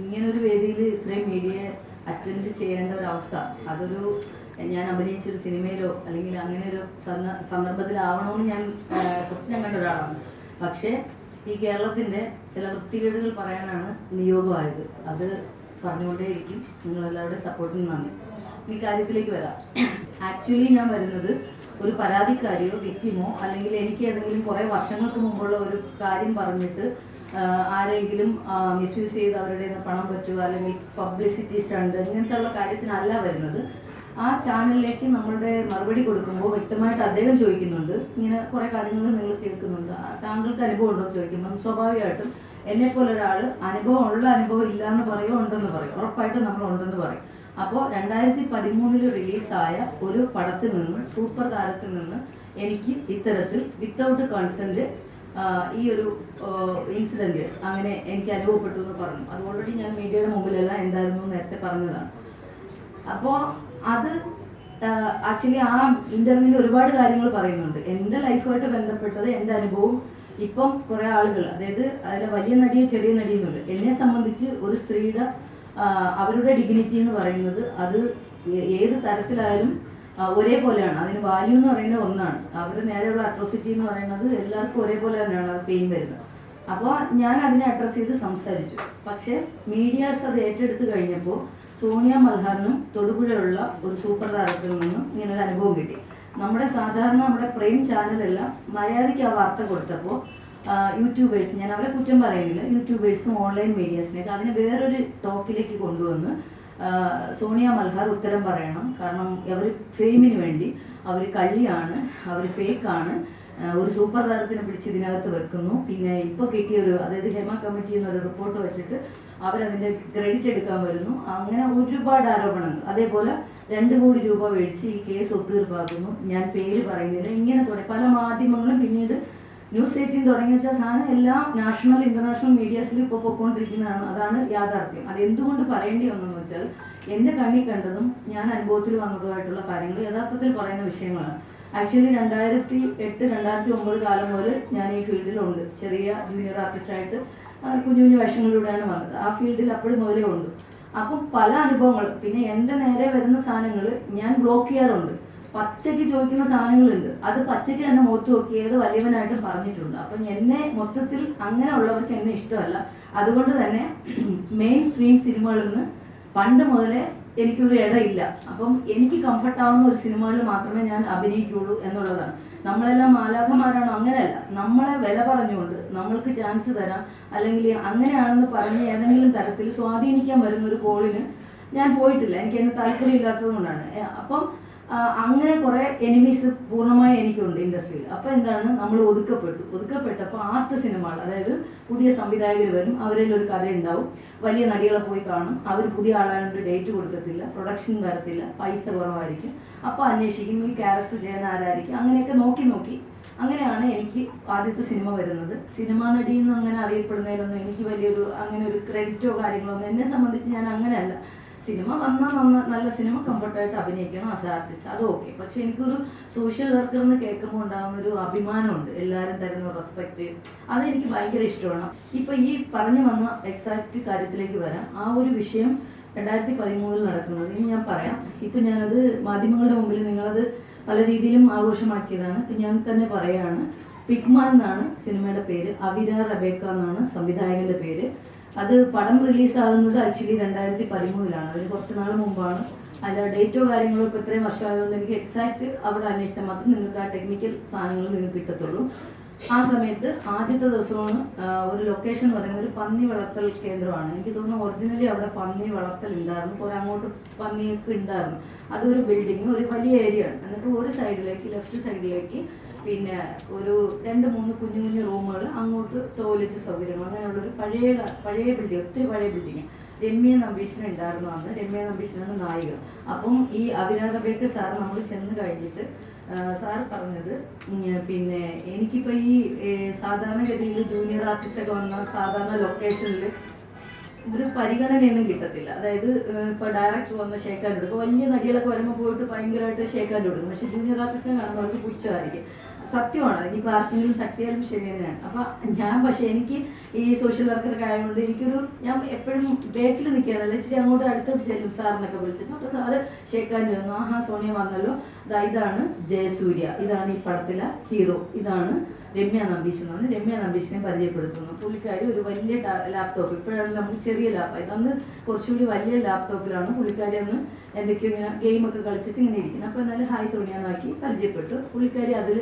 ഇങ്ങനൊരു വേദിയിൽ ഇത്രയും മീഡിയ അറ്റൻഡ് ചെയ്യേണ്ട ഒരു അവസ്ഥ അതൊരു ഞാൻ അഭിനയിച്ച ഒരു സിനിമയിലോ അല്ലെങ്കിൽ അങ്ങനെ ഒരു സന്ദ- സന്ദർഭത്തിലാവണമെന്ന് ഞാൻ സ്വപ്നം കണ്ട ഒരാളാണ്. പക്ഷേ ഈ കേരളത്തിന്റെ ചില വൃത്തികേടുകൾ പറയാനാണ് നിയോഗമായത്. അത് പറഞ്ഞുകൊണ്ടേയിരിക്കും. നിങ്ങളെല്ലാവരുടെ സപ്പോർട്ടിന് നന്ദി. ഈ കാര്യത്തിലേക്ക് വരാം. ആക്ച്വലി ഞാൻ വരുന്നത് ഒരു പരാതിക്കാരിയോ വിക്റ്റിമോ അല്ലെങ്കിൽ എനിക്ക് ഏതെങ്കിലും കുറെ വർഷങ്ങൾക്ക് മുമ്പുള്ള ഒരു കാര്യം പറഞ്ഞിട്ട് ആരെങ്കിലും മിസ്യൂസ് ചെയ്ത് അവരുടെ പണം പറ്റുക അല്ലെങ്കിൽ പബ്ലിസിറ്റി സ്റ്റണ്ട് ഇങ്ങനത്തെ ഉള്ള കാര്യത്തിനല്ല വരുന്നത്. ആ ചാനലിലേക്ക് നമ്മളുടെ മറുപടി കൊടുക്കുമ്പോൾ വ്യക്തമായിട്ട് അദ്ദേഹം ചോദിക്കുന്നുണ്ട്. ഇങ്ങനെ കുറെ കാര്യങ്ങൾ നിങ്ങൾ കേൾക്കുന്നുണ്ട്. താങ്കൾക്ക് അനുഭവം ഉണ്ടോ എന്ന് ചോദിക്കുമ്പം സ്വാഭാവികമായിട്ടും എന്നെ പോലെ ഒരാൾ അനുഭവം ഉള്ള അനുഭവം ഇല്ല എന്ന് പറയോ ഉണ്ടെന്ന് പറയും. ഉറപ്പായിട്ടും നമ്മൾ ഉണ്ടെന്ന് പറയും. അപ്പോൾ രണ്ടായിരത്തി പതിമൂന്നിൽ റിലീസായ ഒരു പടത്തിൽ നിന്ന് സൂപ്പർ താരത്തിൽ നിന്ന് എനിക്ക് ഇത്തരത്തിൽ വിത്തൗട്ട് കൺസെന്റ് ഈ ഒരു ഇൻസിഡന്റ് അങ്ങനെ എനിക്ക് അനുഭവപ്പെട്ടു എന്ന് പറഞ്ഞു. അത് ഓൾറെഡി ഞാൻ മീഡിയയുടെ മുമ്പിലല്ല എന്തായിരുന്നു നേരത്തെ പറഞ്ഞതാണ്. അപ്പോൾ അത് ആക്ച്വലി ആ ഇന്റർവ്യൂവിൽ ഒരുപാട് കാര്യങ്ങൾ പറയുന്നുണ്ട്. എന്റെ ലൈഫുമായിട്ട് ബന്ധപ്പെട്ടത് എന്റെ അനുഭവം ഇപ്പം കുറെ ആളുകൾ അതായത് അതിലെ വലിയ നടിയോ ചെറിയ നടിയോ എന്നുണ്ട് എന്നെ സംബന്ധിച്ച് ഒരു സ്ത്രീയുടെ അവരുടെ ഡിഗ്നിറ്റി എന്ന് പറയുന്നത് അത് ഏത് തരത്തിലായാലും ഒരേപോലെയാണ്. അതിന് വാല്യൂ എന്ന് പറയുന്നത് ഒന്നാണ്. അവർ നേരെയുള്ള അട്രോസിറ്റി എന്ന് പറയുന്നത് എല്ലാവർക്കും ഒരേപോലെ തന്നെയാണ്. പെയിൻ വരുന്നത്. അപ്പോൾ ഞാൻ അതിനെ അഡ്രസ്സ് ചെയ്ത് സംസാരിച്ചു. പക്ഷേ മീഡിയാസ് അത് ഏറ്റെടുത്ത് കഴിഞ്ഞപ്പോൾ സോണിയ മൽഹാറിനും തൊടുപുഴയുള്ള ഒരു സൂപ്പർ താരത്തിൽ നിന്നും ഇങ്ങനെ ഒരു അനുഭവം കിട്ടി. നമ്മുടെ സാധാരണ നമ്മുടെ പ്രേം ചാനലെല്ലാം മര്യാദയ്ക്ക് ആ വാർത്ത കൊടുത്തപ്പോൾ യൂട്യൂബേഴ്സ് ഞാൻ അവരെ കുറ്റം പറയുന്നില്ല യൂട്യൂബേഴ്സും ഓൺലൈൻ മീഡിയാസിനെയൊക്കെ അതിനെ വേറൊരു ടോക്കിലേക്ക് കൊണ്ടുവന്ന് സോണിയ മൽഹാർ ഉത്തരം പറയണം. കാരണം അവർ ഫെയിമിന് വേണ്ടി. അവർ കള്ളിയാണ്. അവർ ഫേക്കാണ്. ഒരു സൂപ്പർ താരത്തിനെ പിടിച്ച് ഇതിനകത്ത് വെക്കുന്നു. പിന്നെ ഇപ്പൊ കിട്ടിയ ഒരു അതായത് ഹെമ കമ്മിറ്റി എന്നൊരു റിപ്പോർട്ട് വെച്ചിട്ട് അവരതിന്റെ ക്രെഡിറ്റ് എടുക്കാൻ വരുന്നു. അങ്ങനെ ഒരുപാട് ആരോപണങ്ങൾ. അതേപോലെ രണ്ട് കോടി രൂപ മേടിച്ച് ഈ കേസ് ഒത്തുതീർപ്പാക്കുന്നു. ഞാൻ പേര് പറയുന്നില്ല. ഇങ്ങനെ തുടങ്ങി പല മാധ്യമങ്ങളും പിന്നീട് ന്യൂസ് എയ്റ്റീൻ തുടങ്ങി വെച്ച സാധനം എല്ലാം നാഷണൽ ഇന്റർനാഷണൽ മീഡിയാസിൽ ഇപ്പോൾ പൊയ്ക്കൊണ്ടിരിക്കുന്നതാണ്. അതാണ് യാഥാർത്ഥ്യം. അത് എന്തുകൊണ്ട് പറയേണ്ടി വന്നെന്ന് വെച്ചാൽ എന്റെ കണ്ണിൽ കണ്ടതും ഞാൻ അനുഭവത്തിൽ വന്നതുമായിട്ടുള്ള കാര്യങ്ങൾ യഥാർത്ഥത്തിൽ പറയുന്ന വിഷയങ്ങളാണ്. ആക്ച്വലി രണ്ടായിരത്തി എട്ട് രണ്ടായിരത്തി ഒമ്പത് കാലം മുതൽ ഞാൻ ഈ ഫീൽഡിലുണ്ട്. ചെറിയ ജൂനിയർ ആർട്ടിസ്റ്റായിട്ട് കുഞ്ഞു കുഞ്ഞു വേഷങ്ങളിലൂടെയാണ് വന്നത്. ആ ഫീൽഡിൽ അപ്പോഴും മുതലേ ഉണ്ട് അപ്പം പല അനുഭവങ്ങൾ പിന്നെ എന്റെ നേരെ വരുന്ന സാധനങ്ങൾ ഞാൻ ബ്ലോക്ക് ചെയ്യാറുണ്ട്. പച്ചയ്ക്ക് ചോദിക്കുന്ന സാധനങ്ങളുണ്ട്. അത് പച്ചയ്ക്ക് തന്നെ മുഖത്ത് നോക്കിയത് വലിയവനായിട്ട് പറഞ്ഞിട്ടുണ്ട്. അപ്പം എന്നെ മൊത്തത്തിൽ അങ്ങനെ ഉള്ളവർക്ക് എന്നെ ഇഷ്ടമല്ല. അതുകൊണ്ട് തന്നെ മെയിൻ സ്ട്രീം സിനിമകളിൽ നിന്ന് പണ്ട് മുതലേ എനിക്കൊരു ഇടയില്ല. അപ്പം എനിക്ക് കംഫർട്ട് ആവുന്ന ഒരു സിനിമകളിൽ മാത്രമേ ഞാൻ അഭിനയിക്കുള്ളൂ എന്നുള്ളതാണ്. നമ്മളെല്ലാം മാലാഖമാരാണോ അങ്ങനെയല്ല. നമ്മളെ വില പറഞ്ഞുകൊണ്ട് നമ്മൾക്ക് ചാൻസ് തരാം. അല്ലെങ്കിൽ അങ്ങനെയാണെന്ന് പറഞ്ഞ് ഏതെങ്കിലും തരത്തിൽ സ്വാധീനിക്കാൻ വരുന്ന ഒരു കോളിന് ഞാൻ പോയിട്ടില്ല. എനിക്ക് അതിന് താല്പര്യം ഇല്ലാത്തത് കൊണ്ടാണ് അപ്പം അങ്ങനെ കുറെ എനിമീസ് പൂർണമായി എനിക്കുണ്ട് ഇൻഡസ്ട്രിയിൽ അപ്പൊ എന്താണ്? നമ്മൾ ഒതുക്കപ്പെട്ടു. ഒതുക്കപ്പെട്ടപ്പോൾ ആർട്ട് സിനിമകൾ അതായത് പുതിയ സംവിധായകർ വരും അവരിൽ ഒരു കഥ ഉണ്ടാവും വലിയ നടികളെ പോയി കാണും. അവർ പുതിയ ആളുകളുടെ ഡേറ്റ് കൊടുക്കത്തില്ല പ്രൊഡക്ഷൻ വരത്തില്ല പൈസ കുറവായിരിക്കും. അപ്പൊ അന്വേഷിക്കും ഈ ക്യാരക്ടർ ചെയ്യാൻ ആരായിരിക്കും? അങ്ങനെയൊക്കെ നോക്കി നോക്കി അങ്ങനെയാണ് എനിക്ക് ആദ്യത്തെ സിനിമ വരുന്നത്. സിനിമാ നടി എന്ന് അങ്ങനെ അറിയപ്പെടുന്നതിലൊന്നും എനിക്ക് വലിയൊരു അങ്ങനെ ഒരു ക്രെഡിറ്റോ കാര്യങ്ങളോ ഒന്നും എന്നെ സംബന്ധിച്ച് ഞാൻ അങ്ങനെയല്ല. സിനിമ വന്നാൽ നന്ന നല്ല സിനിമ കംഫർട്ടായിട്ട് അഭിനയിക്കണം ആസ് ആർട്ടിസ്റ്റ് അത് ഓക്കെ പക്ഷെ എനിക്കൊരു സോഷ്യൽ വർക്കർ എന്ന് കേൾക്കുമ്പോൾ ഉണ്ടാകുന്ന ഒരു അഭിമാനമുണ്ട്. എല്ലാവരും തരുന്ന റെസ്പെക്ട് അതെനിക്ക് ഭയങ്കര ഇഷ്ടമാണ്. ഇപ്പൊ ഈ പറഞ്ഞു വന്ന എക്സാക്ട് കാര്യത്തിലേക്ക് വരാം. ആ ഒരു വിഷയം രണ്ടായിരത്തി പതിമൂന്നിൽ നടക്കുന്നത്. ഇനി ഞാൻ പറയാം. ഇപ്പൊ ഞാനത് മാധ്യമങ്ങളുടെ മുമ്പിൽ നിങ്ങളത് പല രീതിയിലും ആഘോഷമാക്കിയതാണ്. ഇപ്പൊ ഞാൻ തന്നെ പറയാണ് പിഗ്മാൻ എന്നാണ് സിനിമയുടെ പേര്. അവിര റബേക്ക എന്നാണ് സംവിധായകന്റെ പേര്. അത് പടം റിലീസ് ആകുന്നത് ആക്ച്വലി രണ്ടായിരത്തി പതിമൂന്നിലാണ് അതിന് കുറച്ച് നാൾ മുമ്പാണ്. അതിന്റെ ഡേറ്റോ കാര്യങ്ങളോ ഇപ്പൊ ഇത്രയും വർഷമായതുകൊണ്ട് എനിക്ക് എക്സാക്ട് അവിടെ അന്വേഷിച്ചാൽ മാത്രം നിങ്ങൾക്ക് ആ ടെക്നിക്കൽ സാധനങ്ങൾ നിങ്ങൾക്ക് കിട്ടത്തുള്ളൂ. ആ സമയത്ത് ആദ്യത്തെ ദിവസമാണ് ഒരു ലൊക്കേഷൻ പറയുന്നത് ഒരു പന്നി വളർത്തൽ കേന്ദ്രമാണ്. എനിക്ക് തോന്നുന്നു ഒറിജിനലി അവിടെ പന്നി വളർത്തൽ ഉണ്ടായിരുന്നു. കുറെ അങ്ങോട്ട് പന്നിയൊക്കെ ഉണ്ടായിരുന്നു. അതൊരു ബിൽഡിംഗ് ഒരു വലിയ ഏരിയ ആണ്. എന്നിട്ട് ഒരു സൈഡിലേക്ക് ലെഫ്റ്റ് സൈഡിലേക്ക് പിന്നെ ഒരു രണ്ട് മൂന്ന് കുഞ്ഞു കുഞ്ഞു റൂമുകൾ അങ്ങോട്ട് ടോയ്ലറ്റ് സൗകര്യങ്ങൾ. അങ്ങനെയുള്ള ഒരു പഴയ പഴയ ബിൽഡിംഗ് ഒത്തിരി പഴയ ബിൽഡിംഗ് രമ്യ നമ്പീശൻ ഉണ്ടായിരുന്നു അന്ന്. രമ്യ നമ്പീശനാണ് നായിക. അപ്പം ഈ അഭിരാധബേക്ക് സാർ നമ്മൾ ചെന്ന് കഴിഞ്ഞിട്ട് സാർ പറഞ്ഞത് പിന്നെ എനിക്കിപ്പോൾ ഈ സാധാരണ സാധാരണഗതിയിൽ ജൂനിയർ ആർട്ടിസ്റ്റ് ഒക്കെ വന്ന സാധാരണ ലൊക്കേഷനിൽ ഒരു പരിഗണനയൊന്നും കിട്ടത്തില്ല. അതായത് ഇപ്പൊ ഡയറക്ടർ വന്ന ഷേക്കാൻ കൊടുക്കും വലിയ നടികളൊക്കെ വരുമ്പോൾ പോയിട്ട് ഭയങ്കരമായിട്ട് ഷേക്കാൻ കൊടുക്കും പക്ഷെ ജൂനിയർ ആർട്ടിസ്റ്റിനെ കാണുമ്പോൾ അവർക്ക് പുച്ഛമായിരിക്കും. സത്യമാണ്. ഇനിയിപ്പോൾ ആർക്കെങ്കിലും തട്ടിയാലും ശരി തന്നെയാണ്. അപ്പൊ ഞാൻ പക്ഷെ എനിക്ക് ഈ സോഷ്യൽ വർക്കറൊക്കെ ആയതുകൊണ്ട് എനിക്കൊരു ഞാൻ എപ്പോഴും ബേക്കിൽ നിൽക്കാനല്ല ഇച്ചിരി അങ്ങോട്ട് അടുത്തോട്ട് ചെല്ലും സാറിനൊക്കെ വിളിച്ചിട്ട്. അപ്പൊ സാറ് ഷേക്കാൻ ചെന്നു ആഹാ സോണിയ വന്നല്ലോ. ഇതാണ് ജയസൂര്യ. ഇതാണ് ഈ പടത്തിലെ ഹീറോ ഇതാണ് രമ്യ നമ്പീശൻ പറഞ്ഞ് രമ്യ നമ്പീശിനെ പരിചയപ്പെടുത്തുന്നു. പുള്ളിക്കാരി ഒരു വലിയ ലാപ്ടോപ്പ് ഇപ്പോഴാണ് നമുക്ക് ചെറിയ ലാപ്ടോപ്പ് ഇതന്ന് കുറച്ചുകൂടി വലിയ ലാപ്ടോപ്പിലാണ് പുള്ളിക്കാരി അന്ന് എന്തൊക്കെയോ ഇങ്ങനെ ഗെയിമൊക്കെ കളിച്ചിട്ട് ഇങ്ങനെ ഇരിക്കുന്നത്. അപ്പോൾ എന്നാലും ഹായ് സോണിയാന്നാക്കി പരിചയപ്പെട്ടു. പുള്ളിക്കാരി അതിൽ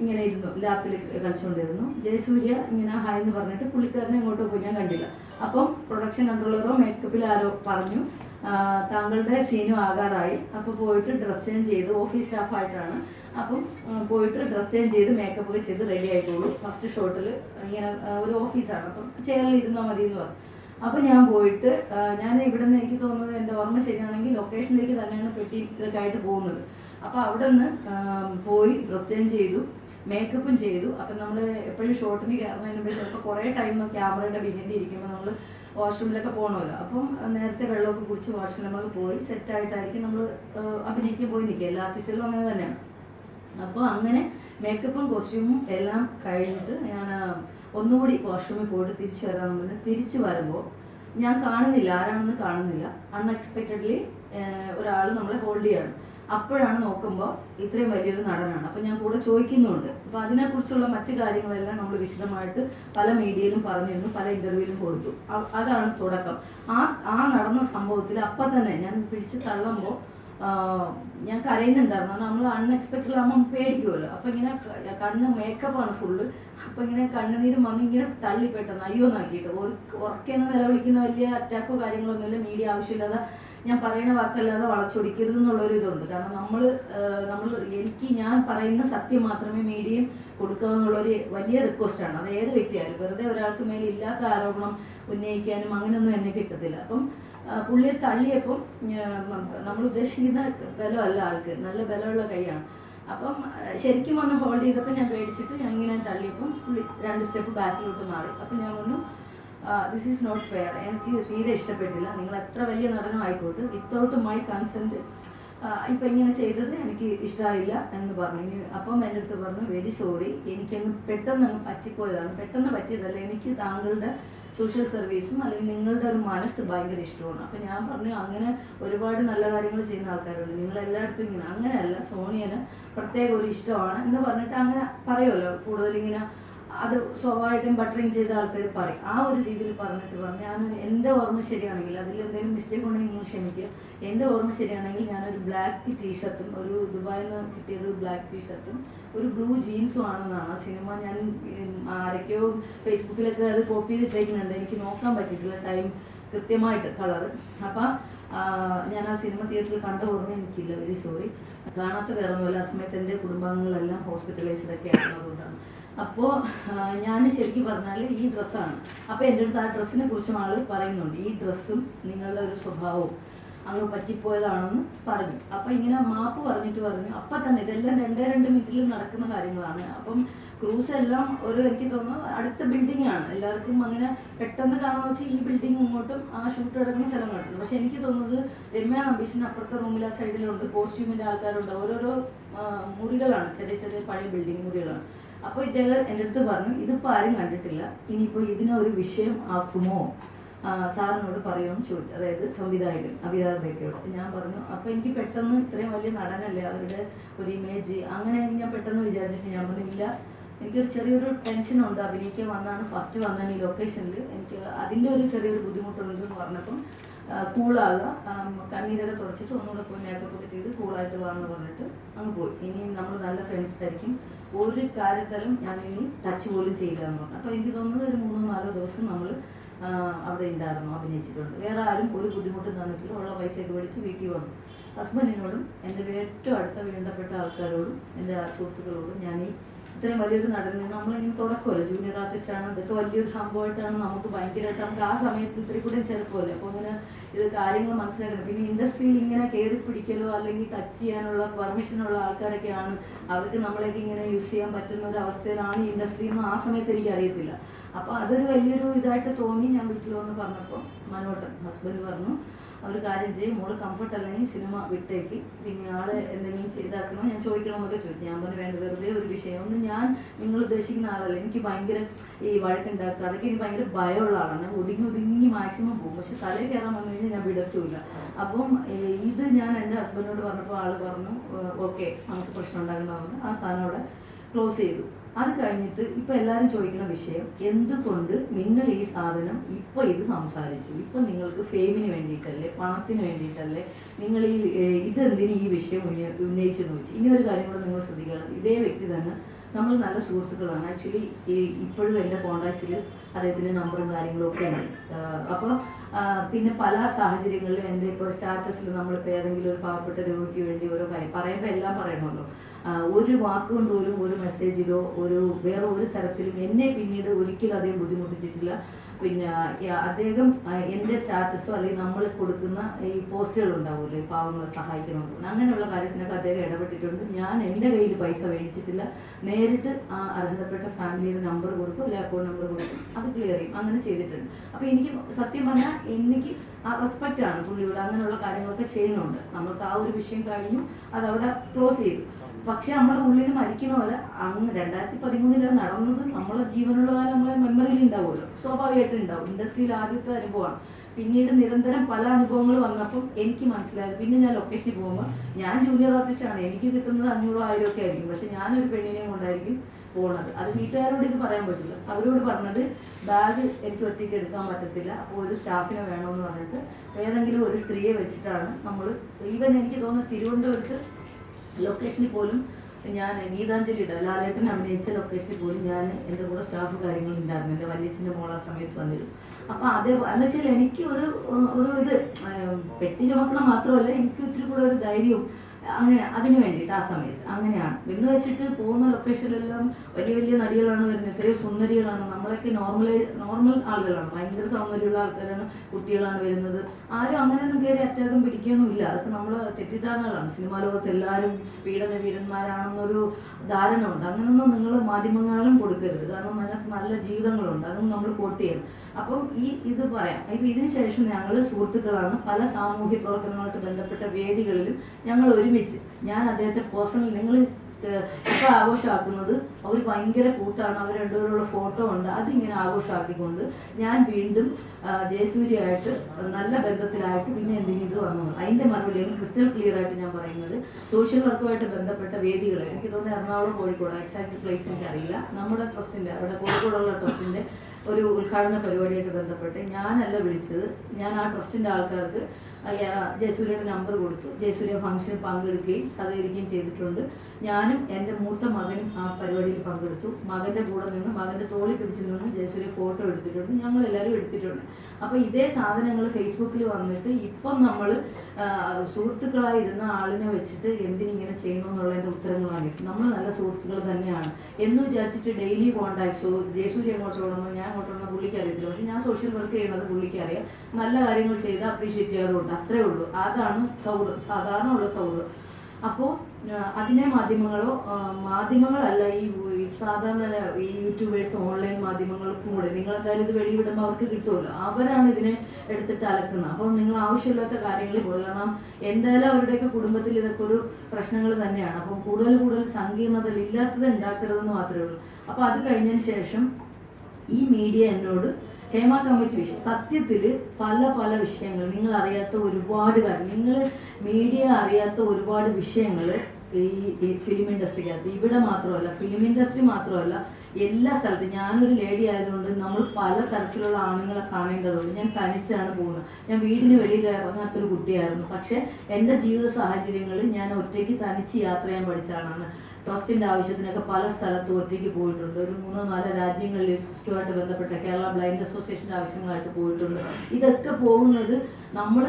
ഇങ്ങനെ ഇരുന്നു. ലാപ്പിൽ കളിച്ചുകൊണ്ടിരുന്നു ജയസൂര്യ ഇങ്ങനെ ഹായ് എന്ന് പറഞ്ഞിട്ട് പുള്ളിക്കാരനെ ഇങ്ങോട്ട് പോയി ഞാൻ കണ്ടില്ല. അപ്പം പ്രൊഡക്ഷൻ കൺട്രോളറോ മേക്കപ്പിലാരോ പറഞ്ഞു. താങ്കളുടെ സീനും ആകാറായി. അപ്പോൾ പോയിട്ട് ഡ്രസ് ചേഞ്ച് ചെയ്ത് ഓഫീസ് സ്റ്റാഫായിട്ടാണ് അപ്പം പോയിട്ട് ഡ്രസ് ചേഞ്ച് ചെയ്ത് മേക്കപ്പ് ഒക്കെ ചെയ്ത് റെഡി ആയിക്കോളൂ. ഫസ്റ്റ് ഷോട്ടിൽ ഇങ്ങനെ ഒരു ഓഫീസാണ് അപ്പം ചെയറിൽ ഇരുന്നാൽ മതി എന്ന് പറഞ്ഞു. അപ്പോൾ ഞാൻ പോയിട്ട് ഞാൻ ഇവിടെ നിന്ന് എനിക്ക് തോന്നുന്നത് എന്റെ ഓർമ്മ ശരിയാണെങ്കിൽ ലൊക്കേഷനിലേക്ക് തന്നെയാണ് പെട്ടി ഇതൊക്കെ പോകുന്നത്. അപ്പോൾ അവിടെ നിന്ന് പോയി ഡ്രസ് ചേഞ്ച് ചെയ്തു മേക്കപ്പും ചെയ്തു. അപ്പം നമ്മൾ എപ്പോഴും ഷോട്ടിന് കയറുന്നതിന് മുമ്പ് ചിലപ്പോൾ കുറേ ടൈം ക്യാമറയുടെ ബിഹിന്റെ ഇരിക്കുമ്പോൾ നമ്മൾ വാഷ്റൂമിലൊക്കെ പോകണമല്ലോ അപ്പം നേരത്തെ വെള്ളമൊക്കെ കുടിച്ച് വാഷ്റൂമിലൊക്കെ പോയി സെറ്റായിട്ടായിരിക്കും നമ്മൾ അഭിനയിക്കാൻ പോയി നിൽക്കുക. എല്ലാ ആർട്ടിസ്റ്റുകളും അങ്ങനെ തന്നെയാണ്. അപ്പോൾ അങ്ങനെ മേക്കപ്പും കോസ്റ്റ്യൂമും എല്ലാം കഴിഞ്ഞിട്ട് ഞാൻ ഒന്നുകൂടി വാഷ്റൂമിൽ പോയിട്ട് തിരിച്ചു വരാമെന്ന് പറഞ്ഞ് തിരിച്ചു വരുമ്പോൾ ഞാൻ കാണുന്നില്ല. ആരാണെന്ന് കാണുന്നില്ല. അൺഎക്സ്പെക്റ്റഡ്ലി ഒരാൾ നമ്മളെ ഹോൾഡ് ചെയ്യാണ്. അപ്പോഴാണ് നോക്കുമ്പോൾ ഇത്രയും വലിയൊരു നടനാണ്. അപ്പം ഞാൻ കൂടെ ചോദിക്കുന്നുണ്ട്. അപ്പം അതിനെക്കുറിച്ചുള്ള മറ്റു കാര്യങ്ങളെല്ലാം നമ്മൾ വിശദമായിട്ട് പല മീഡിയയിലും പറഞ്ഞിരുന്നു പല ഇന്റർവ്യൂവിലും കൊടുത്തു. അതാണ് തുടക്കം. ആ ആ നടന്ന സംഭവത്തിൽ അപ്പം തന്നെ ഞാൻ പിടിച്ച് തള്ളുമ്പോൾ ഞാൻ കരയുന്നുണ്ടായിരുന്നു. നമ്മൾ അൺഎക്സ്പെക്റ്റഡ് ആകുമ്പോൾ പേടിക്കുമല്ലോ അപ്പൊ ഇങ്ങനെ കണ്ണ് മേക്കപ്പാണ് ഫുള്ള് അപ്പൊ ഇങ്ങനെ കണ്ണുനീരും വന്ന് ഇങ്ങനെ തള്ളി പെട്ടെന്ന് അയ്യോ എന്നാക്കിയിട്ട് ഉറക്കെന്ന് നിലവിളിക്കുന്ന വലിയ അറ്റാക്കോ കാര്യങ്ങളോ ഒന്നുമില്ല. മീഡിയ ആവശ്യമില്ലാതെ ഞാൻ പറയുന്ന വാക്കല്ലാതെ വളച്ചൊടിക്കരുത് എന്നുള്ളൊരു ഇതുണ്ട് കാരണം നമ്മൾ നമ്മൾ എനിക്ക് ഞാൻ പറയുന്ന സത്യം മാത്രമേ മീഡിയയും കൊടുക്കുക എന്നുള്ളൊരു വലിയ റിക്വസ്റ്റ് ആണ് അത് ഏത് വ്യക്തിയായാലും വെറുതെ ഒരാൾക്ക് മേലെ ഇല്ലാത്ത ആരോപണം ഉന്നയിക്കാനും അങ്ങനെയൊന്നും എന്നെ കിട്ടത്തില്ല. അപ്പം പുള്ളിയെ തള്ളിയപ്പം നമ്മൾ ഉദ്ദേശിക്കുന്ന ബലമല്ല ആൾക്ക്. നല്ല ബലമുള്ള കൈയാണ്. അപ്പം ശരിക്കും വന്ന് ഹോൾഡ് ചെയ്തപ്പോൾ ഞാൻ പേടിച്ചിട്ട് ഞാൻ ഇങ്ങനെ തള്ളിയപ്പം പുള്ളി രണ്ട് സ്റ്റെപ്പ് ബാക്കിലോട്ട് മാറി. അപ്പം ഞാൻ പറഞ്ഞു ദിസ് ഈസ് നോട്ട് ഫെയർ എനിക്ക് തീരെ ഇഷ്ടപ്പെട്ടില്ല. നിങ്ങൾ എത്ര വലിയ നടനും ആയിക്കോട്ടെ വിത്തൗട്ട് മൈ കൺസെന്റ് ഇപ്പം ഇങ്ങനെ ചെയ്തത് എനിക്ക് ഇഷ്ടമായില്ല എന്ന് പറഞ്ഞു. അപ്പം എന്റെ അടുത്ത് പറഞ്ഞു വെരി സോറി എനിക്കങ്ങ് പെട്ടെന്ന് അങ്ങ് പറ്റിപ്പോയതാണ്. പെട്ടെന്ന് പറ്റിയതല്ല. എനിക്ക് താങ്കളുടെ സോഷ്യൽ സർവീസും അല്ലെങ്കിൽ നിങ്ങളുടെ ഒരു മനസ്സ് ഭയങ്കര ഇഷ്ടമാണ്. അപ്പം ഞാൻ പറഞ്ഞു അങ്ങനെ ഒരുപാട് നല്ല കാര്യങ്ങൾ ചെയ്യുന്ന ആൾക്കാരുണ്ട്. നിങ്ങൾ എല്ലായിടത്തും ഇങ്ങനെ. അങ്ങനെയല്ല സോണിയന് പ്രത്യേക ഒരു ഇഷ്ടമാണ് എന്ന് പറഞ്ഞിട്ട് അങ്ങനെ പറയുമല്ലോ. കൂടുതൽ ഇങ്ങനെ അത് സ്വാഭാവികം ബട്ടറിങ് ചെയ്ത ആൾക്കാർ പറയും. ആ ഒരു രീതിയിൽ പറഞ്ഞിട്ട് പറഞ്ഞു. ഞാൻ എന്റെ ഓർമ്മ ശരിയാണെങ്കിൽ അതിൽ എന്തെങ്കിലും മിസ്റ്റേക്ക് ഉണ്ടെങ്കിൽ നിങ്ങൾ ക്ഷമിക്കുക. എന്റെ ഓർമ്മ ശരിയാണെങ്കിൽ ഞാനൊരു ബ്ലാക്ക് ടീഷർട്ടും ഒരു ദുബായിൽ നിന്ന് കിട്ടിയ ഒരു ബ്ലാക്ക് ടീഷർട്ടും ഒരു ബ്ലൂ ജീൻസും ആണെന്നാണ്. ആ സിനിമ ഞാൻ ആരൊക്കെയോ ഫേസ്ബുക്കിലൊക്കെ അത് കോപ്പി ചെയ്തിട്ടേക്കുന്നുണ്ട് എനിക്ക് നോക്കാൻ പറ്റിയിട്ടില്ല ടൈം കൃത്യമായിട്ട് കളർ അപ്പം ഞാൻ ആ സിനിമ തിയേറ്ററിൽ കണ്ട ഓർമ്മ എനിക്കില്ല. വെരി സോറി കാണാത്ത വേറെ ഒന്നുമില്ല ആ സമയത്ത് എന്റെ കുടുംബാംഗങ്ങളെല്ലാം ഹോസ്പിറ്റലൈസ്ഡ് ഒക്കെ ആയിരുന്നതുകൊണ്ടാണ് അപ്പോൾ ഞാൻ ശരിക്കും പറഞ്ഞാൽ ഈ ഡ്രസ്സാണ്. അപ്പോൾ എന്റെ അടുത്ത് ആ ഡ്രസ്സിനെ കുറിച്ചും ആൾ പറയുന്നുണ്ട്. ഈ ഡ്രസ്സും നിങ്ങളുടെ ഒരു സ്വഭാവവും അങ്ങ് പറ്റിപ്പോയതാണെന്ന് പറഞ്ഞു. അപ്പം ഇങ്ങനെ മാപ്പ് പറഞ്ഞിട്ട് പറഞ്ഞു. അപ്പം തന്നെ ഇതെല്ലാം രണ്ടേ രണ്ട് മിനിറ്റിൽ നടക്കുന്ന കാര്യങ്ങളാണ്. അപ്പം ക്രൂസ് എല്ലാം ഒരു എനിക്ക് തോന്നുന്നു അടുത്ത ബിൽഡിംഗ് ആണ്. എല്ലാവർക്കും അങ്ങനെ പെട്ടെന്ന് കാണാന്ന് വെച്ചാൽ ഈ ബിൽഡിംഗ് ഇങ്ങോട്ടും ആ ഷൂട്ട് കിടക്കുന്ന സ്ഥലം കിട്ടുന്നു പക്ഷെ എനിക്ക് തോന്നുന്നത് രമ്യ നമ്പീഷിന് അപ്പുറത്തെ റൂമിൽ ആ സൈഡിലുണ്ട് കോസ്റ്റ്യൂമിന്റെ ആൾക്കാരുണ്ട്. ഓരോരോ മുറികളാണ്. ചെറിയ ചെറിയ പഴയ ബിൽഡിംഗ് മുറികളാണ്. അപ്പോൾ ഇദ്ദേഹം എന്റെ അടുത്ത് പറഞ്ഞു ഇതിപ്പോൾ ആരും കണ്ടിട്ടില്ല. ഇനിയിപ്പോൾ ഇതിനെ ഒരു വിഷയം ആക്കുമോ? സാറിനോട് പറയുമെന്ന് ചോദിച്ചു. അതായത് സംവിധായകൻ അഭിരാജ് ബേക്കയോട്. ഞാൻ പറഞ്ഞു അപ്പോൾ എനിക്ക് പെട്ടെന്ന് ഇത്രയും വലിയ നടനല്ലേ അവരുടെ ഒരു ഇമേജ് അങ്ങനെ ഞാൻ പെട്ടെന്ന് വിചാരിച്ചിട്ട് ഞാൻ പറഞ്ഞു ഇല്ല. എനിക്കൊരു ചെറിയൊരു ടെൻഷനുണ്ട് അഭിനയിക്കാൻ വന്നാണ് ഫസ്റ്റ് വന്നാണ് ഈ ലൊക്കേഷനിൽ എനിക്ക് അതിന്റെ ഒരു ചെറിയൊരു ബുദ്ധിമുട്ടുണ്ടെന്ന് പറഞ്ഞപ്പം കൂളാകുക കണ്ണീരൊക്കെ തുടച്ചിട്ട് ഒന്നുകൂടെ പോയി മേക്കപ്പ് ഒക്കെ ചെയ്ത് കൂളായിട്ട് വാന്ന് പറഞ്ഞിട്ട് അങ്ങ് പോയി. ഇനി നമ്മൾ നല്ല ഫ്രണ്ട്സ് ആയിരിക്കും. ഒരു കാര്യത്തിലും ഞാൻ ഇനി ടച്ച് പോലും ചെയ്യില്ല എന്ന് പറഞ്ഞു. അപ്പോൾ എനിക്ക് തോന്നുന്നത് ഒരു മൂന്നോ നാലോ ദിവസം നമ്മൾ അവിടെ ഉണ്ടായിരുന്നു അഭിനയിച്ചിട്ടുണ്ട്. വേറെ ആരും ഒരു ബുദ്ധിമുട്ടും തന്നിട്ടില്ല. ഉള്ള പൈസയൊക്കെ മേടിച്ച് വീട്ടിൽ വന്നു. ഹസ്ബൻഡിനോടും എന്റെ ഏറ്റവും അടുത്ത വേണ്ടപ്പെട്ട ആൾക്കാരോടും എന്റെ സുഹൃത്തുക്കളോടും ഞാൻ ഈ ഇത്രയും വലിയൊരു നടന് നമ്മളിങ്ങനെ തുടക്കമല്ലോ ജൂനിയർ ആർട്ടിസ്റ്റ് ആണ്? ഇതൊക്കെ വലിയൊരു സംഭവമായിട്ടാണ് നമുക്ക് ഭയങ്കരമായിട്ട് നമുക്ക് ആ സമയത്ത് ഇത്തിരി കൂടെ ചെറുപ്പമല്ലേ? അപ്പോൾ അങ്ങനെ ഇത് കാര്യങ്ങൾ മനസ്സിലാക്കണം. പിന്നെ ഇൻഡസ്ട്രിയിൽ ഇങ്ങനെ കയറി പിടിക്കലോ അല്ലെങ്കിൽ ടച്ച് ചെയ്യാനുള്ള പെർമിഷനുള്ള ആൾക്കാരൊക്കെയാണ് അവർക്ക് നമ്മളേക്ക് ഇങ്ങനെ യൂസ് ചെയ്യാൻ പറ്റുന്ന ഒരു അവസ്ഥയിലാണ് ഇൻഡസ്ട്രി എന്ന് ആ സമയത്ത് എനിക്ക് അറിയത്തില്ല. അപ്പോൾ അതൊരു വലിയൊരു ഇതായിട്ട് തോന്നി ഞാൻ വീട്ടിൽ വന്ന് പറഞ്ഞപ്പോൾ മനോട്ടൻ ഹസ്ബൻഡ് പറഞ്ഞു അവർ കാര്യം ചെയ്യും മോൾ കംഫർട്ട് അല്ലെങ്കിൽ സിനിമ വിട്ടേക്ക്. പിന്നെ ആൾ എന്തെങ്കിലും ചെയ്താക്കണോ? ഞാൻ ചോദിക്കണമെന്നൊക്കെ ചോദിച്ചു. ഞാൻ പറഞ്ഞു വേണ്ട വെറുതെ ഒരു വിഷയം ഒന്നും ഞാൻ നിങ്ങൾ ഉദ്ദേശിക്കുന്ന ആളല്ല. എനിക്ക് ഭയങ്കര ഈ വഴക്കുണ്ടാക്കുക അതൊക്കെ എനിക്ക് ഭയങ്കര ഭയമുള്ള ആളാണ്. ഒതുങ്ങി ഒതുങ്ങി മാക്സിമം പോകും. പക്ഷെ തലയിൽ കയറാൻ വന്നു കഴിഞ്ഞാൽ ഞാൻ വിടത്തൂല്ല അപ്പം ഇത് ഞാൻ എന്റെ ഹസ്ബൻഡിനോട് പറഞ്ഞപ്പോൾ ആൾ പറഞ്ഞു ഓക്കെ നമുക്ക് പ്രശ്നം ഉണ്ടാകുന്നതാണ് ആ സാധനം അവിടെ ക്ലോസ് ചെയ്തു. അത് കഴിഞ്ഞിട്ട് ഇപ്പൊ എല്ലാരും ചോദിക്കുന്ന വിഷയം എന്തുകൊണ്ട് നിങ്ങൾ ഈ സാധനം ഇപ്പൊ ഇത് സംസാരിച്ചു? ഇപ്പൊ നിങ്ങൾക്ക് ഫെയിമിന് വേണ്ടിയിട്ടല്ലേ പണത്തിന് വേണ്ടിയിട്ടല്ലേ നിങ്ങൾ ഈ ഇതെന്തിന് ഈ വിഷയം ഉന്നയിച്ചു ഉന്നയിച്ചെന്ന് വെച്ചു ഇനി ഒരു കാര്യം കൂടെ നിങ്ങൾ ശ്രദ്ധിക്കണം. ഇതേ വ്യക്തി തന്നെ നമ്മൾ നല്ല സുഹൃത്തുക്കളാണ്. ആക്ച്വലി ഇപ്പോഴും എന്റെ കോണ്ടാക്ട്സിൽ അദ്ദേഹത്തിന്റെ നമ്പറും കാര്യങ്ങളും ഒക്കെ ഉണ്ട്. അപ്പോൾ പിന്നെ പല സാഹചര്യങ്ങളിലും എന്റെ ഇപ്പോൾ സ്റ്റാറ്റസിൽ നമ്മളിപ്പോൾ ഏതെങ്കിലും ഒരു പാവപ്പെട്ട രോഗിക്ക് വേണ്ടി ഓരോ കാര്യം പറയുമ്പോൾ എല്ലാം പറയണമല്ലോ. ഒരു വാക്കുകൊണ്ട് ഒരു ഒരു മെസ്സേജിലോ ഒരു വേറെ ഒരു തരത്തിലും എന്നെ പിന്നീട് ഒരിക്കലും അദ്ദേഹം ബുദ്ധിമുട്ടിച്ചിട്ടില്ല. പിന്നെ അദ്ദേഹം എന്റെ സ്റ്റാറ്റസോ അല്ലെങ്കിൽ നമ്മൾ കൊടുക്കുന്ന ഈ പോസ്റ്റുകൾ ഉണ്ടാവുമല്ലോ ഈ പാവങ്ങളെ സഹായിക്കണമെന്ന് അങ്ങനെയുള്ള കാര്യത്തിനൊക്കെ അദ്ദേഹം ഇടപെട്ടിട്ടുണ്ട്. ഞാൻ എന്റെ കയ്യിൽ പൈസ മേടിച്ചിട്ടില്ല. നേരിട്ട് ആ അർഹതപ്പെട്ട ഫാമിലിയുടെ നമ്പർ കൊടുക്കും അല്ലെങ്കിൽ അക്കൗണ്ട് നമ്പർ കൊടുക്കും. അത് ക്ലിയർ ചെയ്യും. അങ്ങനെ ചെയ്തിട്ടുണ്ട്. അപ്പോൾ എനിക്ക് സത്യം പറഞ്ഞാൽ എനിക്ക് ആ റെസ്പെക്റ്റ് ആണ് പുള്ളിയോട് അങ്ങനെയുള്ള കാര്യങ്ങളൊക്കെ ചെയ്യുന്നുണ്ട്. നമുക്ക് ആ ഒരു വിഷയം കഴിഞ്ഞു. അതവിടെ ക്ലോസ് ചെയ്തു. പക്ഷെ നമ്മുടെ ഉള്ളിൽ മരിക്കുന്ന പോലെ അങ്ങ് രണ്ടായിരത്തി പതിമൂന്നിൽ നടന്നത് നമ്മളെ ജീവനുള്ള കാലം നമ്മളെ മെമ്മറിയിൽ ഉണ്ടാവുമല്ലോ. സ്വാഭാവികമായിട്ട് ഉണ്ടാവും. ഇൻഡസ്ട്രിയിൽ ആദ്യത്തെ അനുഭവമാണ്. പിന്നീട് നിരന്തരം പല അനുഭവങ്ങൾ വന്നപ്പം എനിക്ക് മനസ്സിലായത് പിന്നെ ഞാൻ ലൊക്കേഷനിൽ പോകുമ്പോൾ ഞാൻ ജൂനിയർ ആർട്ടിസ്റ്റാണ് എനിക്ക് കിട്ടുന്നത് അഞ്ഞൂറോ ആയിരം ഒക്കെ ആയിരിക്കും. പക്ഷെ ഞാനൊരു പെണ്ണിനെ കൊണ്ടായിരിക്കും പോണത്. അത് വീട്ടുകാരോട് ഇത് പറയാൻ പറ്റില്ല. അവരോട് പറഞ്ഞത് ബാഗ് എനിക്ക് ഒറ്റയ്ക്ക് എടുക്കാൻ പറ്റത്തില്ല. അപ്പോൾ ഒരു സ്റ്റാഫിനെ വേണമെന്ന് പറഞ്ഞിട്ട് ഏതെങ്കിലും ഒരു സ്ത്രീയെ വെച്ചിട്ടാണ് നമ്മൾ ഈവൻ എനിക്ക് തോന്നുന്നു തിരുവനന്തപുരത്ത് ലൊക്കേഷനിൽ പോലും ഞാൻ ഗീതാഞ്ജലിയുടെ ലാലേട്ടൻ അഭിനയിച്ച ലൊക്കേഷനിൽ പോലും ഞാൻ എന്റെ കൂടെ സ്റ്റാഫ് കാര്യങ്ങൾ ഉണ്ടായിരുന്നു. എന്റെ വല്യച്ഛന്റെ മോൾ ആ സമയത്ത് വന്നിരുന്നു. അപ്പം അതേ എന്ന് വെച്ചാൽ എനിക്ക് ഒരു ഒരു ഇത് പെട്ടി ചുമക്കണം മാത്രമല്ല എനിക്ക് ഇത്തിരി കൂടെ ഒരു ധൈര്യവും അങ്ങനെ അതിനു വേണ്ടിയിട്ട് ആ സമയത്ത്. അങ്ങനെയാണ്. എന്ന് വെച്ചിട്ട് പോകുന്ന ലൊക്കേഷനിലെല്ലാം വലിയ വലിയ നടികളാണ് വരുന്നത്. എത്രയോ സുന്ദരികളാണ്. നമ്മളൊക്കെ നോർമൽ നോർമൽ ആളുകളാണ്. ഭയങ്കര സൗന്ദര്യമുള്ള ആൾക്കാരാണ് കുട്ടികളാണ് വരുന്നത്. ആരും അങ്ങനെയൊന്നും കയറി അറ്റാക്കും പിടിക്കുകയൊന്നും ഇല്ല. അതൊക്കെ നമ്മൾ തെറ്റിദ്ധാരണകളാണ്. സിനിമാ ലോകത്ത് എല്ലാവരും പീഡന വീരന്മാരാണെന്നൊരു ധാരണ ഉണ്ട് അങ്ങനെയൊന്നും നിങ്ങൾ മാധ്യമങ്ങളും കൊടുക്കരുത്. കാരണം അതിനകത്ത് നല്ല ജീവിതങ്ങളുണ്ട്. അതൊന്നും നമ്മൾ കോട്ട് ചെയ്യണം അപ്പം ഈ ഇത് പറയാം. ഇപ്പം ഇതിന് ശേഷം ഞങ്ങൾ സുഹൃത്തുക്കളാണ്. പല സാമൂഹ്യ പ്രവർത്തനങ്ങളുമായിട്ട് ബന്ധപ്പെട്ട വേദികളിലും ഞങ്ങൾ ഒരുമിച്ച് ഞാൻ അദ്ദേഹത്തെ പേഴ്സണലി നിങ്ങൾ ഇപ്പൊ ആഘോഷമാക്കുന്നത് അവർ ഭയങ്കര കൂട്ടാണ്. അവർ രണ്ടുപേരുള്ള ഫോട്ടോ ഉണ്ട്. അതിങ്ങനെ ആഘോഷമാക്കിക്കൊണ്ട് ഞാൻ വീണ്ടും ജയസൂര്യയായിട്ട് നല്ല ബന്ധത്തിലായിട്ട് പിന്നെ എന്തെങ്കിലും ഇത് വന്നു. അതിന്റെ മറുപടിയാണ് ക്രിസ്റ്റൽ ക്ലിയർ ആയിട്ട് ഞാൻ പറയുന്നത്. സോഷ്യൽ വർക്കുമായിട്ട് ബന്ധപ്പെട്ട വേദികൾ എനിക്ക് തോന്നുന്നു എറണാകുളം കോഴിക്കോട് എക്സാക്ട് പ്ലേസ് എനിക്ക് അറിയില്ല നമ്മുടെ ട്രസ്റ്റിന്റെ അവിടെ കോഴിക്കോടുള്ള ട്രസ്റ്റിന്റെ ഒരു ഉദ്ഘാടന പരിപാടിയായിട്ട് ബന്ധപ്പെട്ട് ഞാനല്ല വിളിച്ചത്. ഞാൻ ആ ട്രസ്റ്റിന്റെ ആൾക്കാർക്ക് ജയസൂര്യയുടെ നമ്പർ കൊടുത്തു. ജയസൂര്യ ഫംഗ്ഷനിൽ പങ്കെടുക്കുകയും സഹകരിക്കുകയും ചെയ്തിട്ടുണ്ട്. ഞാനും എന്റെ മൂത്ത മകനും ആ പരിപാടിയിൽ പങ്കെടുത്തു. മകന്റെ കൂടെ നിന്ന് മകന്റെ തോളി പിടിച്ച് നിന്ന് ജയസൂര്യ ഫോട്ടോ എടുത്തിട്ടുണ്ട്. ഞങ്ങൾ എല്ലാവരും എടുത്തിട്ടുണ്ട്. അപ്പോൾ ഇതേ സാധനങ്ങൾ ഫേസ്ബുക്കിൽ വന്നിട്ട് ഇപ്പം നമ്മൾ സുഹൃത്തുക്കളായി ഇരുന്ന ആളിനെ വെച്ചിട്ട് എന്തിനിങ്ങനെ ചെയ്യണമെന്നുള്ളതിന്റെ ഉത്തരങ്ങളാണ്. നമ്മൾ നല്ല സുഹൃത്തുക്കൾ തന്നെയാണ്. എന്ന് വിചാരിച്ചിട്ട് ഡെയിലി കോണ്ടാക്ട്സോ ജയസൂര്യ അങ്ങോട്ട് വേണമെന്നോ ഞാൻ അങ്ങോട്ട് വേണമെന്നോ പുള്ളിക്ക് പക്ഷെ ഞാൻ സോഷ്യൽ വർക്ക് ചെയ്യണത് പുള്ളിക്ക് അറിയാം. നല്ല കാര്യങ്ങൾ ചെയ്ത് അപ്രീഷിയേറ്റ് ചെയ്യാറുണ്ട്. അത്രേ ഉള്ളൂ. അതാണ് സൗഹൃദം. സാധാരണ ഉള്ള സൗഹൃദം. അപ്പോ അതിനെ മാധ്യമങ്ങളോ മാധ്യമങ്ങളല്ല ഈ സാധാരണ ഈ യൂട്യൂബേഴ്സ് ഓൺലൈൻ മാധ്യമങ്ങൾക്കും കൂടെ നിങ്ങൾ എന്തായാലും ഇത് വെളിവിടുമ്പോൾ അവർക്ക് കിട്ടുമല്ലോ. അവരാണ് ഇതിനെ എടുത്തിട്ട് അലക്കുന്നത്. അപ്പോൾ നിങ്ങൾ ആവശ്യമില്ലാത്ത കാര്യങ്ങളിൽ പോലും കാരണം എന്തായാലും അവരുടെയൊക്കെ കുടുംബത്തിൽ ഇതൊക്കെ ഒരു പ്രശ്നങ്ങൾ തന്നെയാണ്. അപ്പോൾ കൂടുതൽ കൂടുതൽ സങ്കീർണതകൾ ഇല്ലാത്തത് ഉണ്ടാക്കരുതെന്ന് മാത്രമേ ഉള്ളൂ. അപ്പോൾ അത് കഴിഞ്ഞതിന് ശേഷം ഈ മീഡിയ എന്നോട് ഹേമ കമ്മിറ്റി വിഷയം സത്യത്തിൽ പല പല വിഷയങ്ങൾ നിങ്ങൾ അറിയാത്ത ഒരുപാട് കാര്യം നിങ്ങൾ മീഡിയ അറിയാത്ത ഒരുപാട് വിഷയങ്ങൾ ഈ ഫിലിം ഇൻഡസ്ട്രിക്കകത്ത് ഇവിടെ മാത്രമല്ല ഫിലിം ഇൻഡസ്ട്രി മാത്രമല്ല എല്ലാ സ്ഥലത്തും ഞാനൊരു ലേഡി ആയതുകൊണ്ട് നമ്മൾ പല തരത്തിലുള്ള ആണുങ്ങളെ കാണേണ്ടതുണ്ട്. ഞാൻ തനിച്ചാണ് പോകുന്നത്. ഞാൻ വീടിന് വെളിയിൽ ഇറങ്ങാത്തൊരു കുട്ടിയായിരുന്നു. പക്ഷെ എന്റെ ജീവിത സാഹചര്യങ്ങളിൽ ഞാൻ ഒറ്റയ്ക്ക് തനിച്ച് യാത്ര ചെയ്യാൻ പഠിച്ച ആളാണ്. ട്രസ്റ്റിന്റെ ആവശ്യത്തിനൊക്കെ പല സ്ഥലത്തും ഒറ്റയ്ക്ക് പോയിട്ടുണ്ട്. ഒരു മൂന്നോ നാലോ രാജ്യങ്ങളിൽ ട്രസ്റ്റുമായിട്ട് ബന്ധപ്പെട്ട കേരള ബ്ലൈൻഡ് അസോസിയേഷന്റെ ആവശ്യങ്ങളായിട്ട് പോയിട്ടുണ്ട്. ഇതൊക്കെ പോകുന്നത് നമ്മൾ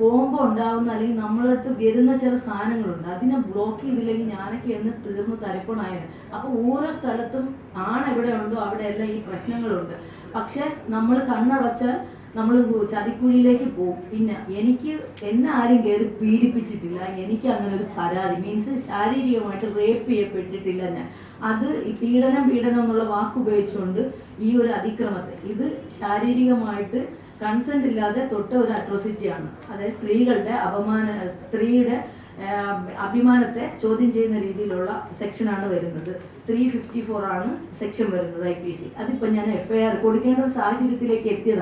പോകുമ്പോൾ ഉണ്ടാകുന്ന അല്ലെങ്കിൽ നമ്മളടുത്ത് വരുന്ന ചില സാധനങ്ങളുണ്ട്. അതിനെ ബ്ലോക്ക് ചെയ്തില്ലെങ്കിൽ ഞാനൊക്കെ എന്ന് തീർന്ന് തരപ്പണായത് അപ്പൊ ഓരോ സ്ഥലത്തും ആണ് ഉണ്ടോ അവിടെ എല്ലാം ഈ പ്രശ്നങ്ങളുണ്ട്. പക്ഷെ നമ്മൾ കണ്ണടച്ചാൽ നമ്മൾ ചതിക്കുഴിയിലേക്ക് പോകും. പിന്നെ എനിക്ക് എന്നെ ആരും കയറി പീഡിപ്പിച്ചിട്ടില്ല. എനിക്ക് അങ്ങനെ ഒരു പരാതി. മീൻസ് ശാരീരികമായിട്ട് റേപ്പ് ചെയ്യപ്പെട്ടിട്ടില്ല ഞാൻ. അത് ഈ പീഡനം പീഡനം എന്നുള്ള വാക്ക് ഉപയോഗിച്ചുകൊണ്ട് ഈ ഒരു അതിക്രമത്തെ ഇത് ശാരീരികമായിട്ട് കൺസെന്റ് ഇല്ലാതെ തൊട്ട ഒരു അട്രോസിറ്റിയാണ് അതായത് സ്ത്രീകളുടെ അപമാന സ്ത്രീയുടെ അഭിമാനത്തെ ചോദ്യം ചെയ്യുന്ന രീതിയിലുള്ള സെക്ഷനാണ് വരുന്നത്. ത്രീ ഫിഫ്റ്റി ഫോർ ആണ് സെക്ഷൻ വരുന്നത് ഐ പി സി അതിപ്പോ ഞാൻ എഫ്ഐആർ കൊടുക്കേണ്ട സാഹചര്യത്തിലേക്ക് എത്തിയതാണ്.